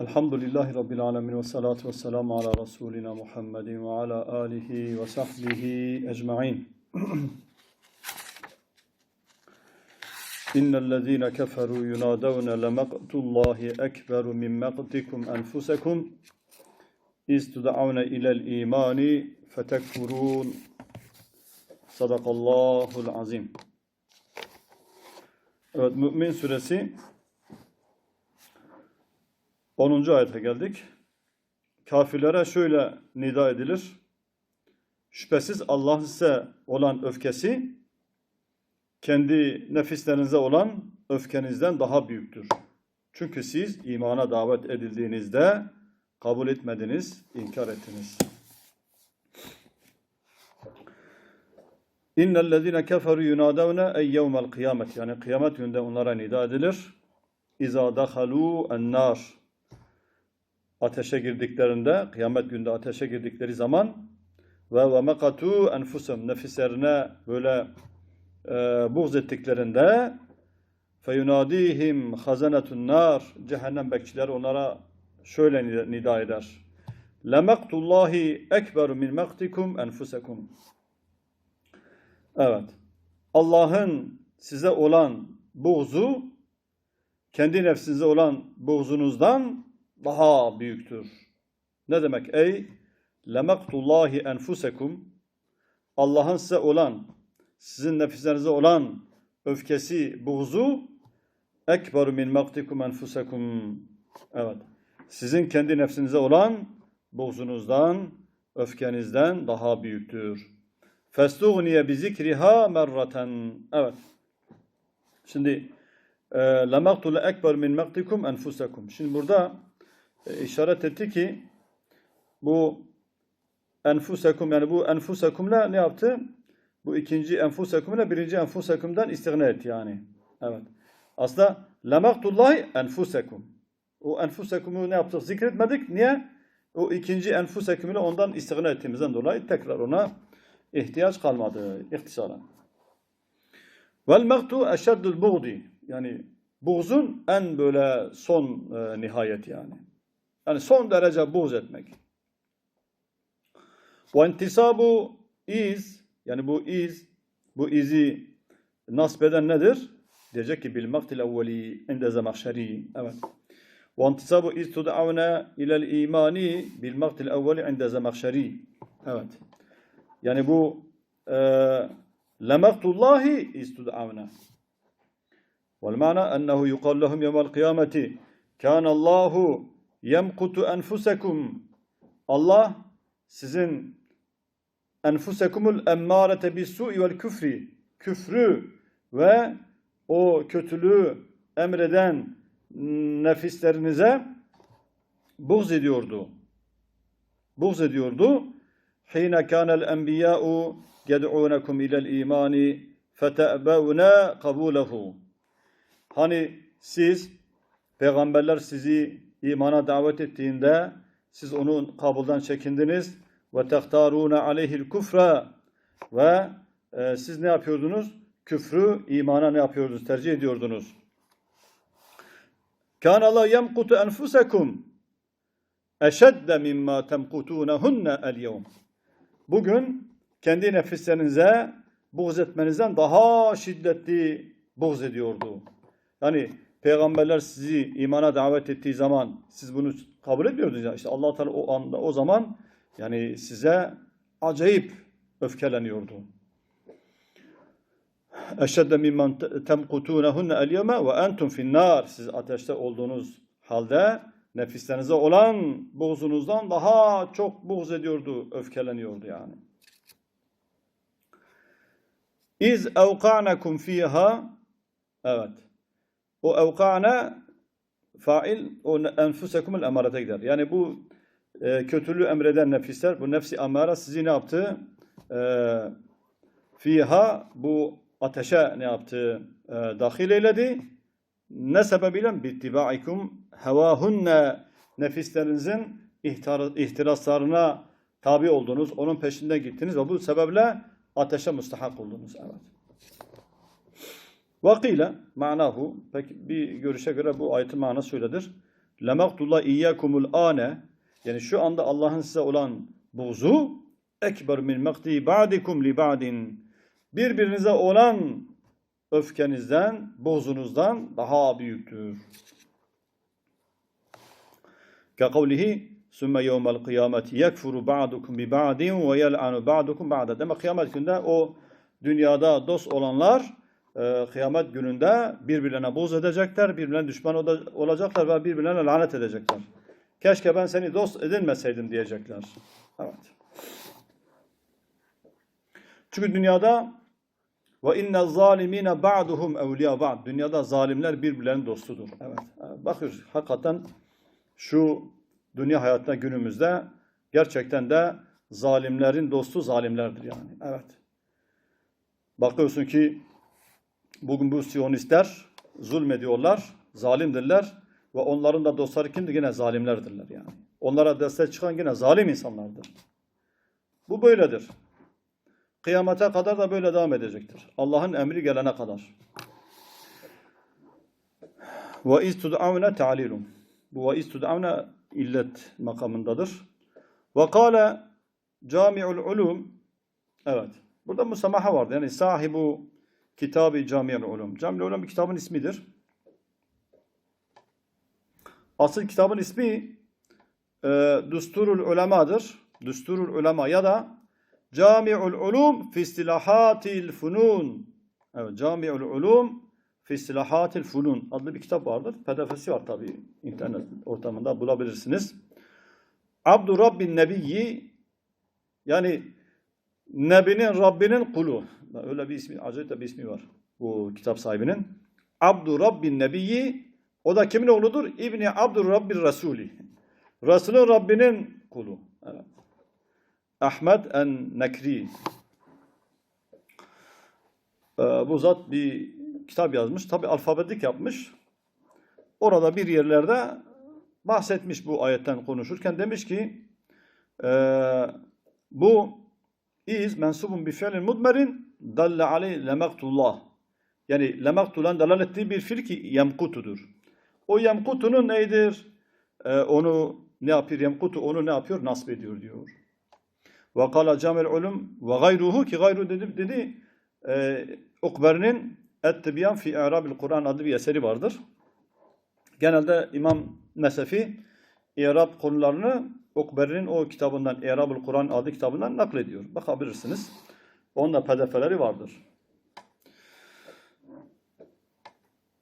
Elhamdülillahi Rabbil alemin ve salatu ve selamu ala Resulina Muhammedin ve ala alihi ve sahbihi ecma'in. İnnellezîne keferû yunâdevne lemaqtullâhi ekberu min maqtikum enfusekum iz tud'avne ilel imani fetekfurûn. Sadakallahul azim. Evet, Mü'min suresi 10. ayete geldik. Kafirlere şöyle nida edilir. Şüphesiz Allah size olan öfkesi kendi nefislerinize olan öfkenizden daha büyüktür. Çünkü siz imana davet edildiğinizde kabul etmediniz, inkar ettiniz. İnnellezîne keferû yunâdevne ey yevmel kıyamet. Yani kıyamet günde onlara nida edilir. İzâ dehalû ennâr. Ateşe girdiklerinde, kıyamet günde ateşe girdikleri zaman ve ve mekatû enfusum nefislerine böyle e, buğz ettiklerinde feyunadihim hazenetun nar cehennem bekçiler onlara şöyle nida eder. Lemektullahi ekberu min mektikum enfusekum. Evet. Allah'ın size olan buğzu kendi nefsinize olan buğzunuzdan daha büyüktür. Ne demek? Ey lemektullahi enfusekum Allah'ın size olan sizin nefislerinize olan öfkesi, buğzu ekberu min maktikum enfusekum. Evet. Sizin kendi nefsinize olan buğzunuzdan, öfkenizden daha büyüktür. Festuğniye bi zikriha merraten. Evet. Şimdi lemaktul ekber min maktikum enfusekum. Şimdi burada e, işaret etti ki bu enfusekum yani bu enfusekumla ne yaptı? Bu ikinci enfusekumla birinci enfusekumdan istigna etti yani. Evet. Aslında lemaktullahi enfusekum. O enfusekumu ne yaptık? Zikretmedik. Niye? O ikinci enfusekumuyla ondan istigna ettiğimizden dolayı tekrar ona ihtiyaç kalmadı. İhtisara. Vel mektu eşeddül buğdi. Yani buğzun en böyle son e, nihayet yani. Yani son derece buğz etmek. Bu intisabu iz yani bu iz bu izi nasip eden nedir? Diyecek ki bil maktil evveli inde zemahşeri. Evet. Ve intisabu iz tud'avne ilel imani bil maktil evveli inde zemahşeri. Evet. Yani bu e, lemektullahi iz tud'avne. Vel mana ennehu yukal lehum yevmel kıyameti. Kâne Allahu yemkutu enfusekum Allah sizin enfusekumul emmarete bisu'i vel küfri küfrü ve o kötülüğü emreden nefislerinize buğz ediyordu. Buğz ediyordu. Hine kanel enbiya'u yed'unekum ilel imani fete'bevne kabulehu. Hani siz peygamberler sizi imana davet ettiğinde siz onun kabulden çekindiniz ve tehtaruna aleyhil kufra ve e, siz ne yapıyordunuz? Küfrü imana ne yapıyordunuz? Tercih ediyordunuz. Kan Allah yemkutu enfusekum eşedde mimma temkutunehunne el yevm. Bugün kendi nefislerinize buğz etmenizden daha şiddetli buğz ediyordu. Yani peygamberler sizi imana davet ettiği zaman siz bunu kabul etmiyordunuz. İşte allah Teala o anda o zaman yani size acayip öfkeleniyordu. Eşedde mimmen temkutunehunne el yevme ve entum finnar. Siz ateşte olduğunuz halde nefislerinize olan buğzunuzdan daha çok buğz ediyordu, öfkeleniyordu yani. İz evka'nekum fiha Evet. O evka'ne fail o enfusekumul emarete gider. Yani bu e, kötülüğü emreden nefisler, bu nefsi amara sizi ne yaptı? E, fiha bu ateşe ne yaptı? E, dahil eyledi. Ne sebebiyle? Bittibaikum hevahunne nefislerinizin ihtiraslarına tabi oldunuz. Onun peşinden gittiniz ve bu sebeple ateşe müstahak oldunuz. Evet. Vakile manahu peki bir görüşe göre bu ayetin manası şöyledir. lemaktullah iyyakumul ane yani şu anda Allah'ın size olan buğzu ekber min makti ba'dikum li ba'din birbirinize olan öfkenizden, buğzunuzdan daha büyüktür. Kekavlihi sümme yevmel kıyameti yekfuru ba'dukum bi ba'din ve yel'anu ba'dukum ba'da. Demek kıyamet günde o dünyada dost olanlar e, kıyamet gününde birbirlerine buğz edecekler, birbirlerine düşman olacaklar ve birbirlerine lanet edecekler. Keşke ben seni dost edinmeseydim diyecekler. Evet. Çünkü dünyada ve inne zalimine ba'duhum evliya ba'd. Dünyada zalimler birbirlerinin dostudur. Evet. Bakıyoruz hakikaten şu dünya hayatında günümüzde gerçekten de zalimlerin dostu zalimlerdir yani. Evet. Bakıyorsun ki bugün bu Siyonistler zulmediyorlar, zalimdirler ve onların da dostları kimdir? Yine zalimlerdirler yani. Onlara destek çıkan yine zalim insanlardır. Bu böyledir. Kıyamete kadar da böyle devam edecektir. Allah'ın emri gelene kadar. Ve iz tud'avne ta'lilum. Bu ve iz tud'avne illet makamındadır. Ve kâle cami'ul ulum. Evet. Burada musamaha vardı. Yani sahibu kitabı cami'ul ulum. Cami'ul ulum bir kitabın ismidir. Asıl kitabın ismi e, Düsturul Ulema'dır. Düsturul Ulema ya da Cami'ul Ulum fi istilahatil funun. Evet, Cami'ul Ulum fi istilahatil funun adlı bir kitap vardır. PDF'si var tabii. internet ortamında bulabilirsiniz. Abdu Rabbin Nebiyyi yani Nebinin Rabbinin kulu. Öyle bir ismi, acayip bir ismi var bu kitap sahibinin. Abdu Rabbin o da kimin oğludur? İbni Abdur Rabbir Rasuli. Resulün Rabbinin kulu. Evet. Ahmet en-Nekri. Ee, bu zat bir kitap yazmış. Tabi alfabetik yapmış. Orada bir yerlerde bahsetmiş bu ayetten konuşurken. Demiş ki e, bu iz mensubun bi fiilin mudmerin dalle aleyh lemaktullah. Yani lemaktulan dalal ettiği bir fiil ki yemkutudur. O yemkutunun neydir? Ee, onu ne yapıyor? Yemkutu onu ne yapıyor? Nasb ediyor diyor. Ve kala camel ulum ve gayruhu ki gayru dedi, dedi e, Ukber'in Et-Tibyan fi İ'rabil Kur'an adlı bir eseri vardır. Genelde İmam Nesefi İ'rab konularını Ukber'in o kitabından İ'rabul Kur'an adlı kitabından naklediyor. Bakabilirsiniz. Onun da vardır.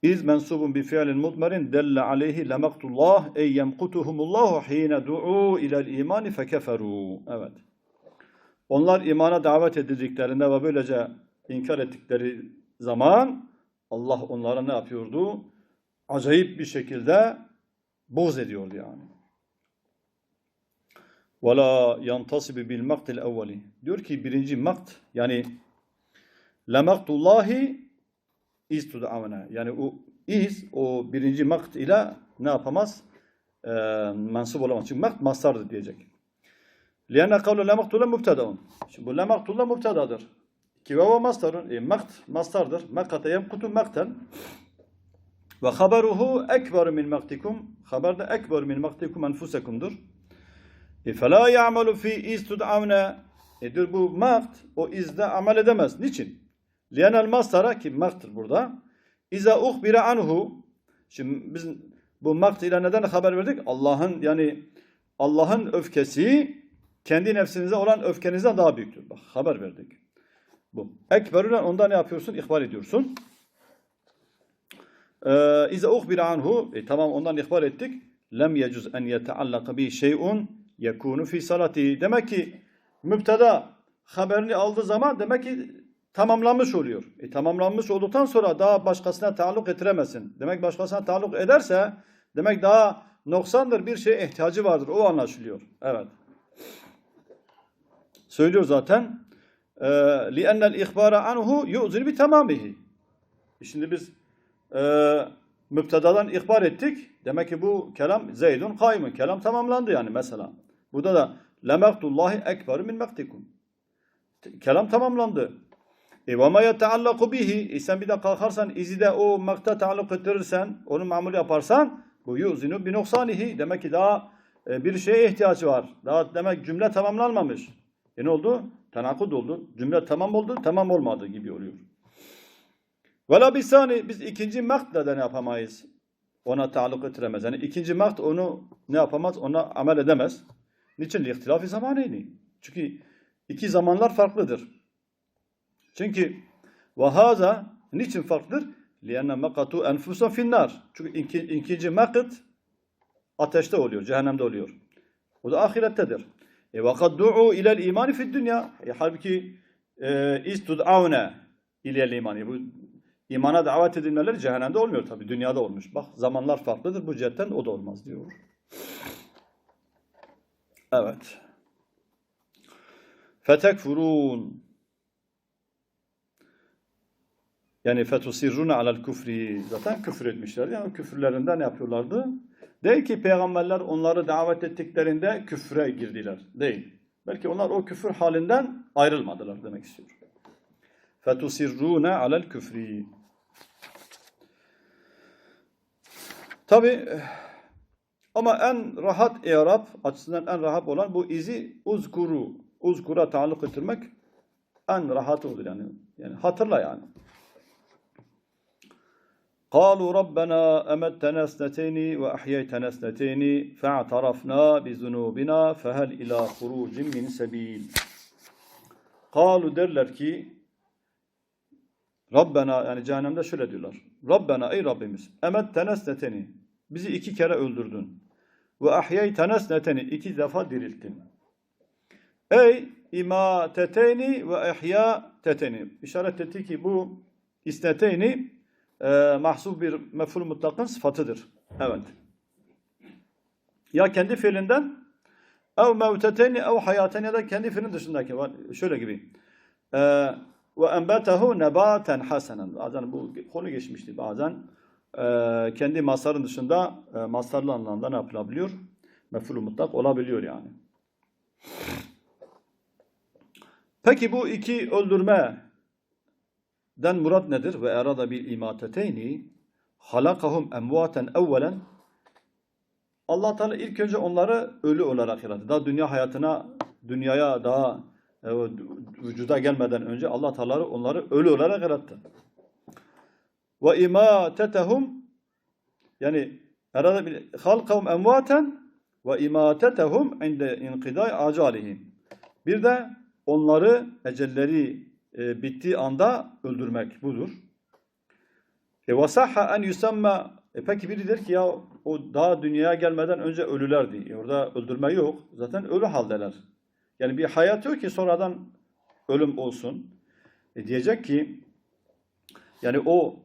İz mensubun bi fiilin mudmerin delle aleyhi lemaktullah ey yemkutuhumullahu hine du'u ilel imani fekeferu. Evet. Onlar imana davet edildiklerinde ve böylece inkar ettikleri zaman Allah onlara ne yapıyordu? Acayip bir şekilde boz ediyordu yani ve la yantasibi bil maktil evveli. Diyor ki birinci makt yani la maktullahi iz tud'avna. Yani o iz o birinci makt ile ne yapamaz? E, mensup olamaz. Çünkü makt mastardır diyecek. Liyana kavlu la maktullah mübtedaun. Şimdi bu la maktullah mübtedadır. Ki ve mastarun. E, makt mastardır. Makata yemkutu makten. Ve haberuhu ekber min maktikum. Haber de ekber min maktikum enfusekumdur. E felâ ya'melu fi iz tud'avne. E diyor bu makt o izde amel edemez. Niçin? Liyenel mastara ki makttır burada. İza uhbire anhu. Şimdi biz bu makt ile neden haber verdik? Allah'ın yani Allah'ın öfkesi kendi nefsinize olan öfkenizden daha büyüktür. Bak haber verdik. Bu. Ekberüne onda ne yapıyorsun? İhbar ediyorsun. Ee, İza uhbire anhu. E, tamam ondan ihbar ettik. Lem yecuz en yeteallaka bi şey'un yekunu fi salati. Demek ki müpteda haberini aldığı zaman demek ki tamamlanmış oluyor. E, tamamlanmış olduktan sonra daha başkasına taalluk ettiremezsin. Demek başkasına taalluk ederse demek daha noksandır bir şeye ihtiyacı vardır. O anlaşılıyor. Evet. Söylüyor zaten. لِأَنَّ الْاِخْبَارَ عَنْهُ يُؤْذِرْ بِتَمَامِهِ Şimdi biz e, müptedadan ihbar ettik. Demek ki bu kelam zeydun kaymun. Kelam tamamlandı yani mesela. Burada da lemektullahi ekber min mektikum. Kelam tamamlandı. E ve ma yeteallaku bihi. E bir de kalkarsan izi de o makta taalluk ettirirsen, onu mamul yaparsan Bu yuzinu bi nuksanihi. Demek ki daha e, bir şeye ihtiyaç var. Daha demek cümle tamamlanmamış. E ne oldu? Tenakud oldu. Cümle tamam oldu, tamam olmadı gibi oluyor. Vela bisani biz ikinci maktle de ne yapamayız? Ona taalluk ettiremez. Yani ikinci makt onu ne yapamaz? Ona amel edemez. Niçin? İhtilafı zamanıydı. Çünkü iki zamanlar farklıdır. Çünkü vahaza niçin farklıdır? لِيَنَّ مَقَتُوا اَنْفُسًا finnar. Çünkü iki, ikinci makıt ateşte oluyor, cehennemde oluyor. O da ahirettedir. E وَقَدْ دُعُوا اِلَى الْا۪يمَانِ فِي الدُّنْيَا e, Halbuki e, اِسْتُدْعَوْنَ اِلَى الْا۪يمَانِ Bu imana davet edilmeleri cehennemde olmuyor tabi, dünyada olmuş. Bak zamanlar farklıdır, bu cihetten o da olmaz diyor. Evet. Fetekfurun. Yani fetusirruna alel küfri. Zaten küfür etmişler. Yani küfürlerinde ne yapıyorlardı? Değil ki peygamberler onları davet ettiklerinde küfre girdiler. Değil. Belki onlar o küfür halinden ayrılmadılar demek istiyor. Fetusirruna alel küfri. Tabi ama en rahat i'rab açısından en rahat olan bu izi uzkuru. Uzkura taalluk ettirmek en rahat olur yani. Yani hatırla yani. قالوا ربنا أمتنا اثنتين وأحييتنا اثنتين فاعترفنا بذنوبنا فهل إلى خروج من سبيل قالوا derler ki Rabbena yani cehennemde şöyle diyorlar. Rabbena ey Rabbimiz emettene sneteni bizi iki kere öldürdün. Ve ahyeytene sneteni iki defa dirilttin. Ey imateteyni ve ihya teteni. İşaret etti ki bu isneteyni e, mahsub bir mef'ul mutlakın sıfatıdır. Evet. Ya kendi fiilinden ev mevteteyni ev hayaten ya da kendi fiilin dışındaki. Şöyle gibi. E, ve enbetehu nebaten hasenen. Bazen bu konu geçmişti. Bazen e, kendi masarın dışında e, masarlı anlamda ne yapılabiliyor? Mef'ul mutlak olabiliyor yani. Peki bu iki öldürme den murat nedir? Ve erada bil imateteyni halakahum emvaten evvelen Allah Teala ilk önce onları ölü olarak yarattı. Daha dünya hayatına, dünyaya daha vücuda gelmeden önce Allah Teala onları ölü olarak yarattı. Ve imatetehum yani bil halkahum emvaten ve imatetehum inde inqiday acalihim. Bir de onları ecelleri e, bittiği anda öldürmek budur. E vasahha en yusamma e peki biri der ki ya o daha dünyaya gelmeden önce ölülerdi. E orada öldürme yok. Zaten ölü haldeler. Yani bir hayat yok ki sonradan ölüm olsun. E diyecek ki yani o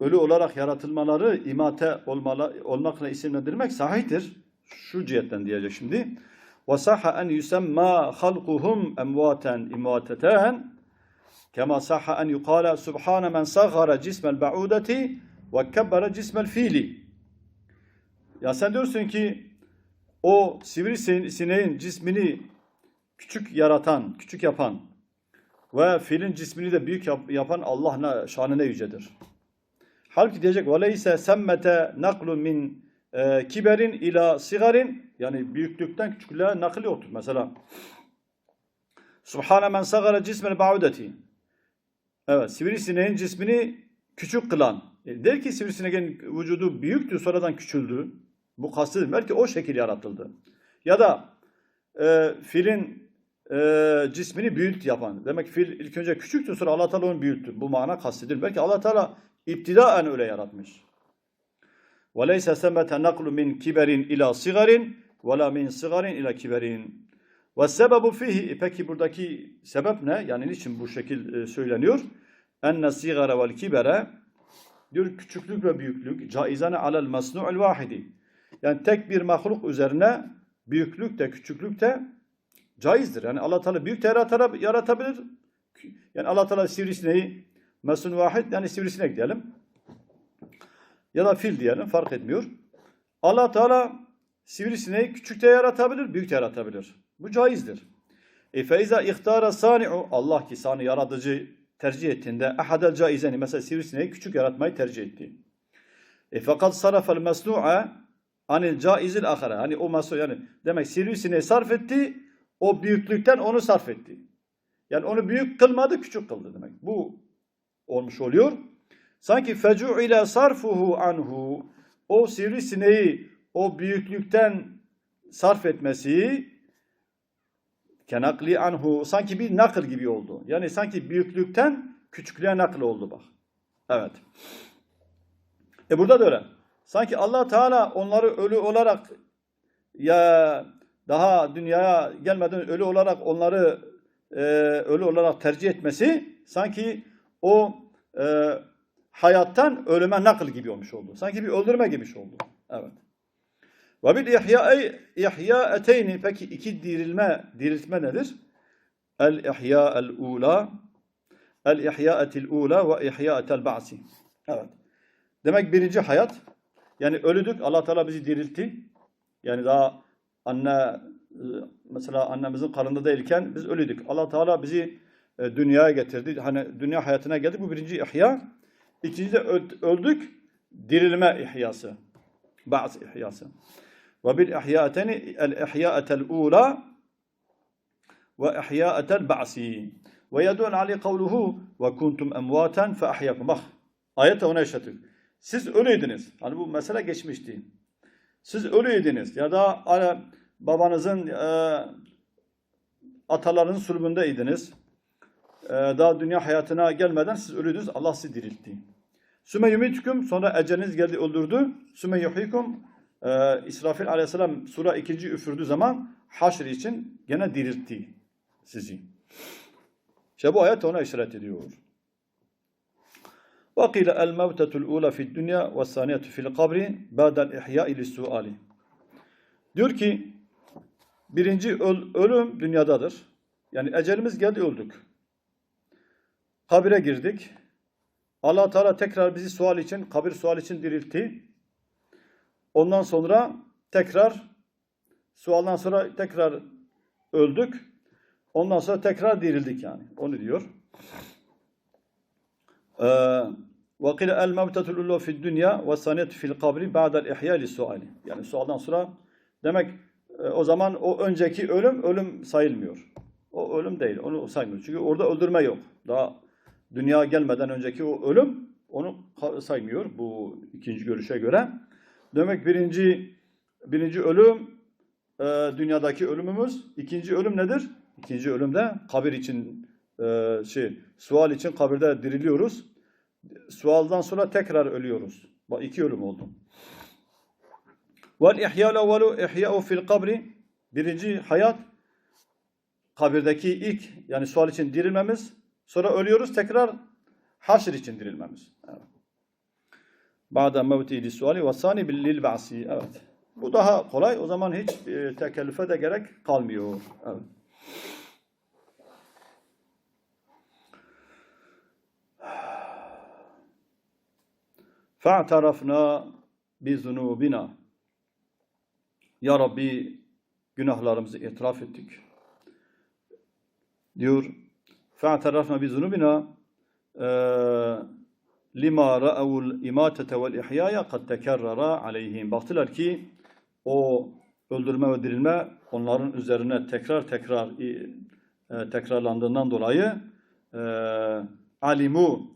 ölü olarak yaratılmaları imate olmalı, olmakla isimlendirmek sahihtir. Şu cihetten diyecek şimdi. وَصَحَ اَنْ يُسَمَّا خَلْقُهُمْ اَمْوَاتًا اِمْوَاتَتًا كما صح أن يقال سبحان من صغر جسم البعودة وكبر جسم الفيل Ya sen diyorsun ki o sivrisineğin cismini küçük yaratan, küçük yapan ve filin cismini de büyük yap, yapan Allah şanı ne yücedir. Halbuki diyecek veleyse semmete naklu min e, kiberin ila sigarin yani büyüklükten küçüklüğe nakil yoktur. Mesela Subhane men sagara cismel ba'udeti Evet, sivrisineğin cismini küçük kılan. E, der ki sivrisineğin vücudu büyüktü, sonradan küçüldü. Bu kastı belki o şekil yaratıldı. Ya da e, filin e, cismini büyült yapan. Demek ki fil ilk önce küçüktü, sonra Allah Teala onu büyüttü. Bu mana kastedilir. Belki Allah Teala iptidaen öyle yaratmış. وَلَيْسَ سَمَّةَ نَقْلُ مِنْ كِبَرٍ ila sigarin وَلَا مِنْ sigarin ila kiberin. Ve sebebu fihi peki buradaki sebep ne? Yani niçin bu şekil e, söyleniyor? Enne sigara vel kibere diyor küçüklük ve büyüklük caizane alel masnu'ul vahidi. Yani tek bir mahluk üzerine büyüklük de küçüklük de caizdir. Yani Allah Teala büyük de yaratabilir. Yani Allah Teala sivrisineği mesun vahid yani sivrisinek diyelim. Ya da fil diyelim fark etmiyor. Allah Teala sivrisineği küçük de yaratabilir, büyük de yaratabilir. Bu caizdir. E feiza ihtara sani'u Allah ki sani yaratıcı tercih ettiğinde ahadel caizeni mesela sivrisineği küçük yaratmayı tercih etti. E fakat sarafel mesnu'a anil caizil ahare. Hani o maso yani demek sivrisineği sarf etti. O büyüklükten onu sarf etti. Yani onu büyük kılmadı, küçük kıldı demek. Bu olmuş oluyor. Sanki fecu ile sarfuhu anhu o sivrisineği o büyüklükten sarf etmesi kenakli anhu sanki bir nakıl gibi oldu. Yani sanki büyüklükten küçüklüğe nakıl oldu bak. Evet. E burada da öyle. Sanki Allah Teala onları ölü olarak ya daha dünyaya gelmeden ölü olarak onları e, ölü olarak tercih etmesi sanki o e, hayattan ölüme nakıl gibi olmuş oldu. Sanki bir öldürme gibi oldu. Evet. Ve bil ihya'e ihya'eteyni peki iki dirilme diriltme nedir? El ihya el ula el ihya'etil ula ve ihya'etel ba'si. Evet. Demek birinci hayat yani ölüdük Allah Teala bizi diriltti. Yani daha anne e, mesela annemizin karnında değilken biz ölüdük. Allah Teala bizi e, dünyaya getirdi. Hani dünya hayatına geldik. Bu birinci ihya. İkinci de öl- öldük. Dirilme ihyası. Ba'z ihyası. Ve bil ihya'ateni el ihya'atel ula ve ihya'atel ba'si. Ve yedun ali kavluhu ve kuntum emvaten fe ahyakum. Bak ayet ona işletir. Siz ölüydünüz. Hani bu mesele geçmişti. Siz ölüydünüz ya da hani babanızın e, atalarının sulbündeydiniz. E, daha dünya hayatına gelmeden siz ölüydünüz. Allah sizi diriltti. Süme yumitüküm sonra eceliniz geldi öldürdü. Süme yuhikum e, İsrafil aleyhisselam sura ikinci üfürdüğü zaman haşr için gene diriltti sizi. İşte bu ayet ona işaret ediyor. وقيل الموتة الأولى في الدنيا والثانية في القبر بعد الإحياء للسؤال. Diyor ki Birinci öl, ölüm dünyadadır. Yani ecelimiz geldi öldük. Kabire girdik. Allah Teala tekrar bizi sual için, kabir sual için diriltti. Ondan sonra tekrar sualdan sonra tekrar öldük. Ondan sonra tekrar dirildik yani. Onu diyor. Ve kile el mevtetulullah fid dünya ve sanet fil kabri ba'del ihya li suali. Yani sualdan sonra demek o zaman o önceki ölüm ölüm sayılmıyor. O ölüm değil. Onu saymıyor. Çünkü orada öldürme yok. Daha dünya gelmeden önceki o ölüm onu saymıyor bu ikinci görüşe göre. Demek birinci birinci ölüm e, dünyadaki ölümümüz. İkinci ölüm nedir? İkinci ölümde kabir için e, şey sual için kabirde diriliyoruz. Sualdan sonra tekrar ölüyoruz. Bak iki ölüm oldu. Vel ihya'l evvelu ihya'u fil kabri. Birinci hayat kabirdeki ilk yani sual için dirilmemiz. Sonra ölüyoruz tekrar haşr için dirilmemiz. Evet. Ba'da mevti li suali ve sani lil ba'si. Evet. Bu daha kolay. O zaman hiç e, tekellüfe de gerek kalmıyor. Evet. فَاَعْتَرَفْنَا بِذُنُوبِنَا Ya Rabbi günahlarımızı itiraf ettik. Diyor فَاَعْتَرَفْنَا بِذُنُوبِنَا لِمَا رَأَوُ الْاِمَاتَةَ وَالْاِحْيَايَ قَدْ تَكَرَّرَ عَلَيْهِمْ Baktılar ki o öldürme ve dirilme onların üzerine tekrar tekrar e, tekrarlandığından dolayı e, alimu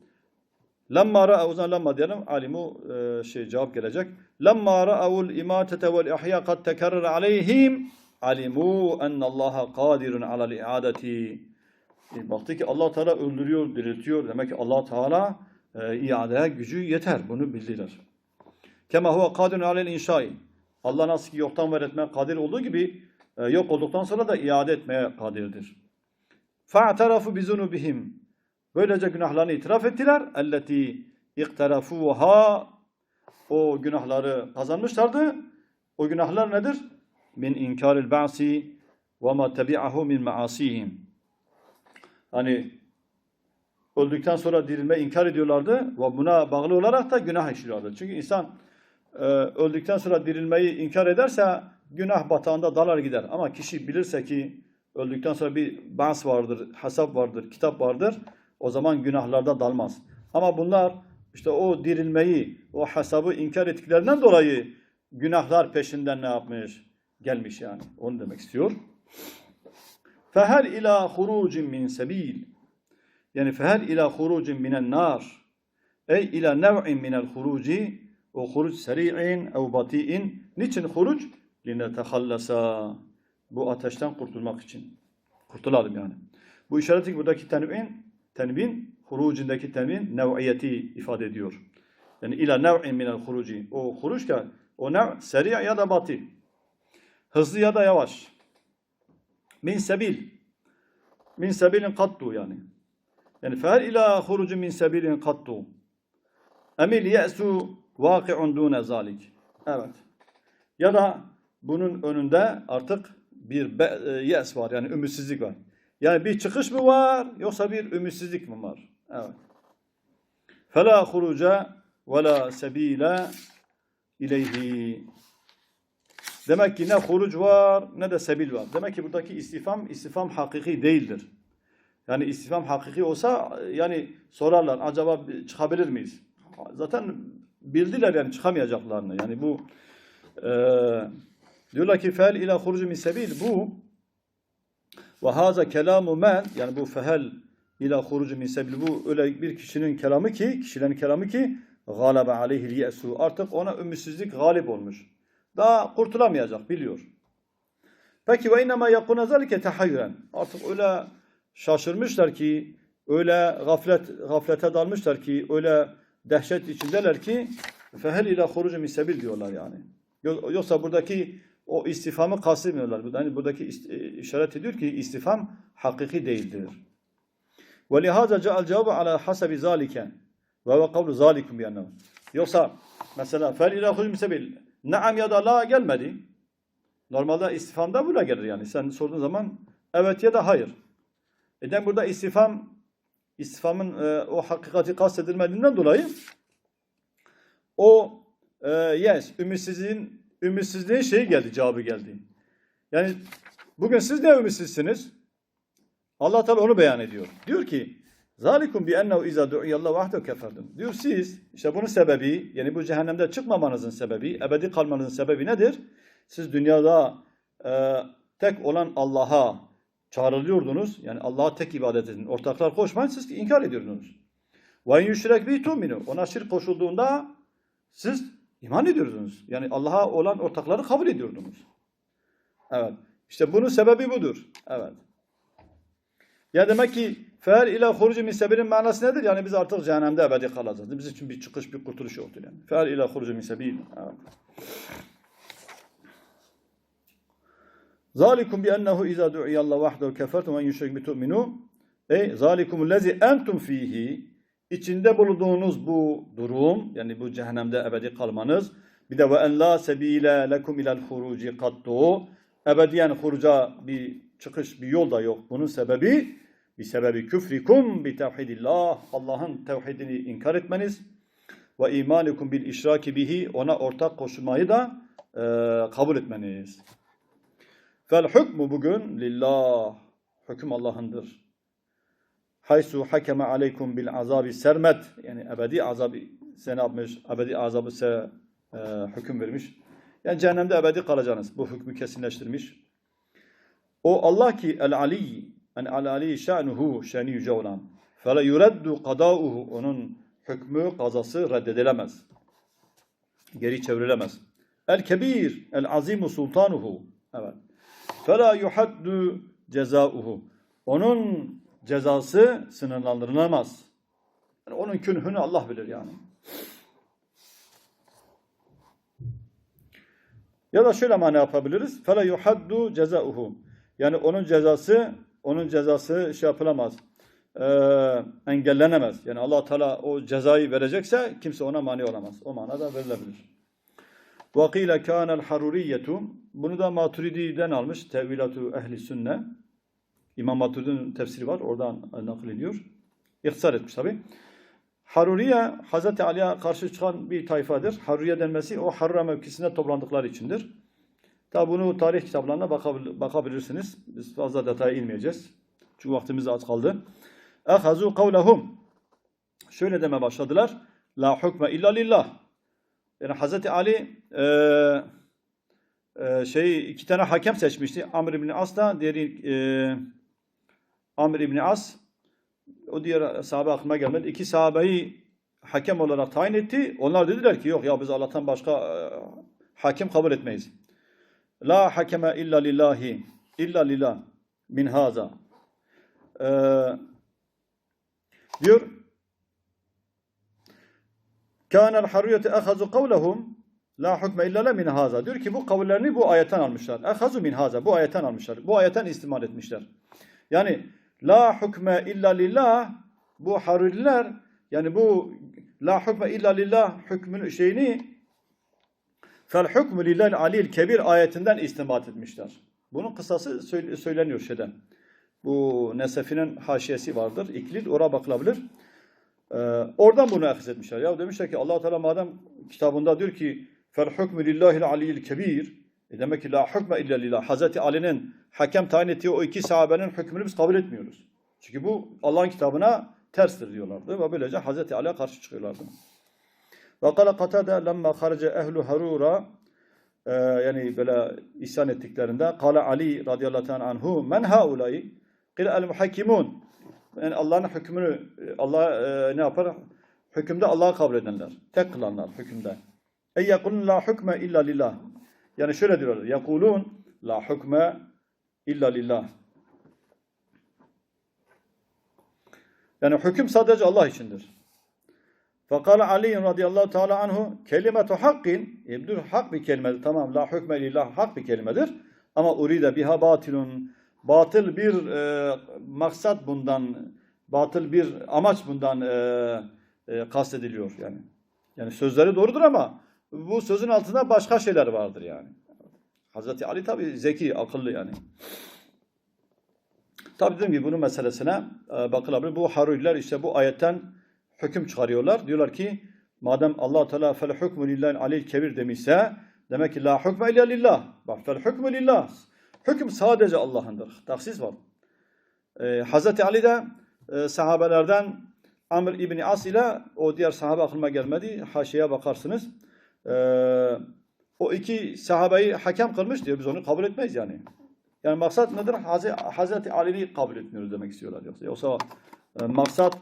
Lemma ra'a o zaman lemma diyelim. Alimu e, şey cevap gelecek. Lemma ra'avul imatete vel ihya kad tekerrer aleyhim alimu ennallaha kadirun alel iadeti. E, baktı ki Allah Teala öldürüyor, diriltiyor. Demek ki Allah Teala e, iadeye gücü yeter. Bunu bildiler. Kema huve kadirun alel inşai. Allah nasıl ki yoktan var etmeye kadir olduğu gibi e, yok olduktan sonra da iade etmeye kadirdir. Fa'tarafu bizunubihim. Böylece günahlarını itiraf ettiler. Elleti iktarafuha o günahları kazanmışlardı. O günahlar nedir? Min inkaril ba'si ve ma tabi'ahu min maasihim. Hani öldükten sonra dirilme inkar ediyorlardı ve buna bağlı olarak da günah işliyorlardı. Çünkü insan e, öldükten sonra dirilmeyi inkar ederse günah batağında dalar gider. Ama kişi bilirse ki öldükten sonra bir bas vardır, hesap vardır, kitap vardır. O zaman günahlarda dalmaz. Ama bunlar işte o dirilmeyi, o hesabı inkar ettiklerinden dolayı günahlar peşinden ne yapmış? Gelmiş yani. Onu demek istiyor. Fehel ila hurucin min sebil. Yani fehel ila hurucin minen nar. Ey ila nev'in minel huruci o huruc seri'in ev bati'in. Niçin huruc? Linetehallasa. Bu ateşten kurtulmak için. Kurtulalım yani. Bu işaretin buradaki tenvin, tenvin, hurucindeki tenvin nev'iyeti ifade ediyor. Yani ila nev'in minel huruci. O huruç da o nev seri ya da bati. Hızlı ya da yavaş. Min sebil. Min sebilin kattu yani. Yani fel ila hurucu min sebilin kattu. Emil ye'su vaki'un dune zalik. Evet. Ya da bunun önünde artık bir e, yes var yani ümitsizlik var. Yani bir çıkış mı var yoksa bir ümitsizlik mi var? Evet. Fela huruca ve la sebile ileyhi. Demek ki ne huruc var ne de sebil var. Demek ki buradaki istifam istifam hakiki değildir. Yani istifam hakiki olsa yani sorarlar acaba çıkabilir miyiz? Zaten bildiler yani çıkamayacaklarını. Yani bu e, diyorlar ki fel ila hurucu min sebil bu ve haza kelamu men yani bu fehel ila hurucu min sebil bu öyle bir kişinin kelamı ki kişilerin kelamı ki galabe aleyhil ye'su artık ona ümitsizlik galip olmuş. Daha kurtulamayacak biliyor. Peki ve innema yakuna zalike tahayyüren. Artık öyle şaşırmışlar ki öyle gaflet gaflete dalmışlar ki öyle dehşet içindeler ki fehel ila hurucu min sebil diyorlar yani. Yo- Yoksa buradaki o istifamı kastediyorlar. Bu- Yani buradaki işaret ediyor ki istifam hakiki değildir. Ve lihaza ca'al cevabı ala hasabi zalike ve ve kavlu zalikum biyannem. Yoksa mesela fel ila hurucu min sebil naam ya da la gelmedi. Normalde istifamda buna gelir yani. Sen sorduğun zaman evet ya da hayır. Neden burada istifam istifamın e, o hakikati kastedilmediğinden dolayı o e, yes ümitsizliğin ümitsizliğin şeyi geldi cevabı geldi. Yani bugün siz ne ümitsizsiniz? Allah Teala onu beyan ediyor. Diyor ki Zalikum bi ennehu iza du'iyallahu vahdehu keferdum. Diyor siz işte bunun sebebi yani bu cehennemde çıkmamanızın sebebi, ebedi kalmanızın sebebi nedir? Siz dünyada e, tek olan Allah'a çağrılıyordunuz. Yani Allah'a tek ibadet edin. Ortaklar koşmayın. Siz inkar ediyordunuz. Ve yüşrek bi tuminu. Ona şirk koşulduğunda siz iman ediyordunuz. Yani Allah'a olan ortakları kabul ediyordunuz. Evet. İşte bunun sebebi budur. Evet. Ya demek ki fer ile hurucu min sebilin manası nedir? Yani biz artık cehennemde ebedi kalacağız. Bizim için bir çıkış, bir kurtuluş yoktur yani. Fer ile hurucu min. Zalikum bi ennehu iza du'iyallahu vahdehu kefertum ve yüşrik bi tu'minu. Ey zalikumul lezi entum fihi içinde bulunduğunuz bu durum yani bu cehennemde ebedi kalmanız bir de ve en la sebile lekum ilel huruci kattu ebediyen huruca bir çıkış bir yol da yok. Bunun sebebi bir sebebi küfrikum bi tevhidillah Allah'ın tevhidini inkar etmeniz ve imanikum bil işraki bihi ona ortak koşulmayı da e, kabul etmeniz. Fel hükmü bugün lillah. Hüküm Allah'ındır. Haysu hakeme aleykum bil azabi sermet. Yani ebedi azabı size ne yapmış? Ebedi azabı size e, hüküm vermiş. Yani cehennemde ebedi kalacaksınız. Bu hükmü kesinleştirmiş. O Allah ki el ali en al ali şa'nuhu şeni yüce olan. Fele yureddu kadauhu onun hükmü kazası reddedilemez. Geri çevrilemez. El kebir el azimu sultanuhu. Evet. Fela yuhaddu cezauhu. Onun cezası sınırlandırılamaz. Yani onun künhünü Allah bilir yani. Ya da şöyle mana yapabiliriz. Fela yuhaddu cezauhu. Yani onun cezası onun cezası şey yapılamaz. Ee, engellenemez. Yani Allah Teala o cezayı verecekse kimse ona mani olamaz. O manada verilebilir. Vakile kânel haruriyetu. Bunu da Maturidi'den almış. Tevilatu ehli sünne. İmam Maturidi'nin tefsiri var. Oradan nakil ediyor. İhtisar etmiş tabi. Haruriye Hazreti Ali'ye karşı çıkan bir tayfadır. Haruriye denmesi o Harura mevkisinde toplandıkları içindir. Tabi bunu tarih kitaplarına bakabil- bakabilirsiniz. Biz fazla detaya inmeyeceğiz. Çünkü vaktimiz az kaldı. Ehazu kavlehum. Şöyle deme başladılar. La hukme illa lillah. Yani Hazreti Ali e, e, şey iki tane hakem seçmişti. Amr ibn As da diğeri e, Amr ibn As o diğer sahabe aklıma gelmedi. İki sahabeyi hakem olarak tayin etti. Onlar dediler ki yok ya biz Allah'tan başka e, hakem kabul etmeyiz. La hakeme illa lillahi illa lillah min haza. Ee, diyor Kânel harriyete ehazu kavlehum la hukme illa min haza. Diyor ki bu kavullerini bu ayetten almışlar. Ehazu min haza. Bu ayetten almışlar. Bu ayetten istimal etmişler. Yani la hukme illa lillah bu haruriler yani bu la hukme illa lillah hükmün şeyini fel hukmu lillahi alil kebir ayetinden istimat etmişler. Bunun kısası söyle- söyleniyor şeyden. Bu Nesefi'nin haşiyesi vardır. İklil oraya bakılabilir. Ee, oradan bunu akız etmişler. Ya demişler ki allah Teala madem kitabında diyor ki fel hukmu lillahi aliyyil kebir e demek ki la hukme illa lillah. Hazreti Ali'nin hakem tayin ettiği o iki sahabenin hükmünü biz kabul etmiyoruz. Çünkü bu Allah'ın kitabına terstir diyorlardı ve böylece Hazreti Ali'ye karşı çıkıyorlardı. Ve kâle katâde lemma harace ehlu harura e, yani böyle isyan ettiklerinde kâle Ali radıyallahu teala anhu men haulâi kâle el muhakkimun yani Allah'ın hükmünü Allah e, ne yapar? Hükümde Allah'ı kabul edenler. Tek kılanlar hükümde. Ey yekulun la hukme illa lillah. Yani şöyle diyorlar. Yekulun la hukme illa lillah. Yani hüküm sadece Allah içindir. Fakale Ali radıyallahu teala anhu kelimetu hakkin ibdur hak bir kelimedir. Tamam la hükme lillah hak bir kelimedir. Ama uride biha batilun batıl bir e, maksat bundan batıl bir amaç bundan e, e, kastediliyor yani. Yani sözleri doğrudur ama bu sözün altında başka şeyler vardır yani. Hazreti Ali tabi zeki, akıllı yani. Tabi dediğim gibi bunun meselesine e, bakılabilir. Bu Haruriler işte bu ayetten hüküm çıkarıyorlar. Diyorlar ki madem Allah Teala fel hukmu lillahi aleyh kebir demişse demek ki la hukme illa lillah. Bak fel hukmu lillah. Hüküm sadece Allah'ındır. Taksis var. Ee, Hazreti Ali de e, sahabelerden Amr İbni As ile o diğer sahabe aklıma gelmedi. Haşiye bakarsınız. Ee, o iki sahabeyi hakem kılmış diyor. Biz onu kabul etmeyiz yani. Yani maksat nedir? Hazreti Ali'yi kabul etmiyoruz demek istiyorlar. Yoksa, yoksa e, maksat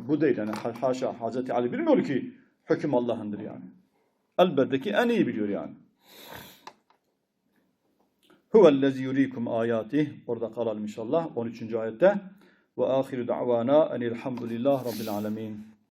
bu değil yani. Ha- Haşa Hazreti Ali bilmiyor ki hüküm Allah'ındır yani. Elbette ki en iyi biliyor yani. Huvellezî yurikum ayatih. Orada kalalım inşallah 13. ayette. Ve ahiru da'vana enilhamdülillah rabbil alemin.